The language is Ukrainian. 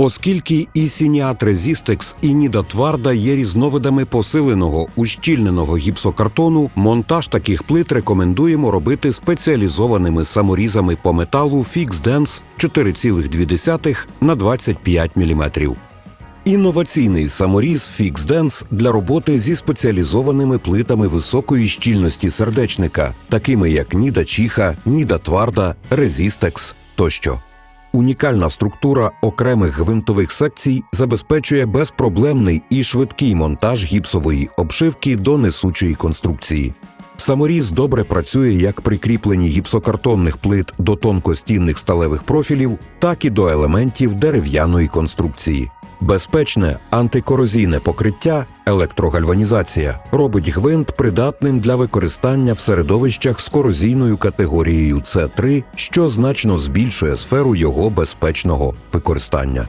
Оскільки і Сініат Резістекс, і Ніда Тварда є різновидами посиленого ущільненого гіпсокартону, монтаж таких плит рекомендуємо робити спеціалізованими саморізами по металу FixDance 4,2 на 25 мм. Інноваційний саморіз FixDance для роботи зі спеціалізованими плитами високої щільності сердечника, такими як Ніда Чіха, Ніда Тварда, Резістекс тощо. Унікальна структура окремих гвинтових секцій забезпечує безпроблемний і швидкий монтаж гіпсової обшивки до несучої конструкції. Саморіз добре працює як при кріпленні гіпсокартонних плит до тонкостінних сталевих профілів, так і до елементів дерев'яної конструкції. Безпечне антикорозійне покриття, електрогальванізація робить гвинт придатним для використання в середовищах з корозійною категорією С3, що значно збільшує сферу його безпечного використання.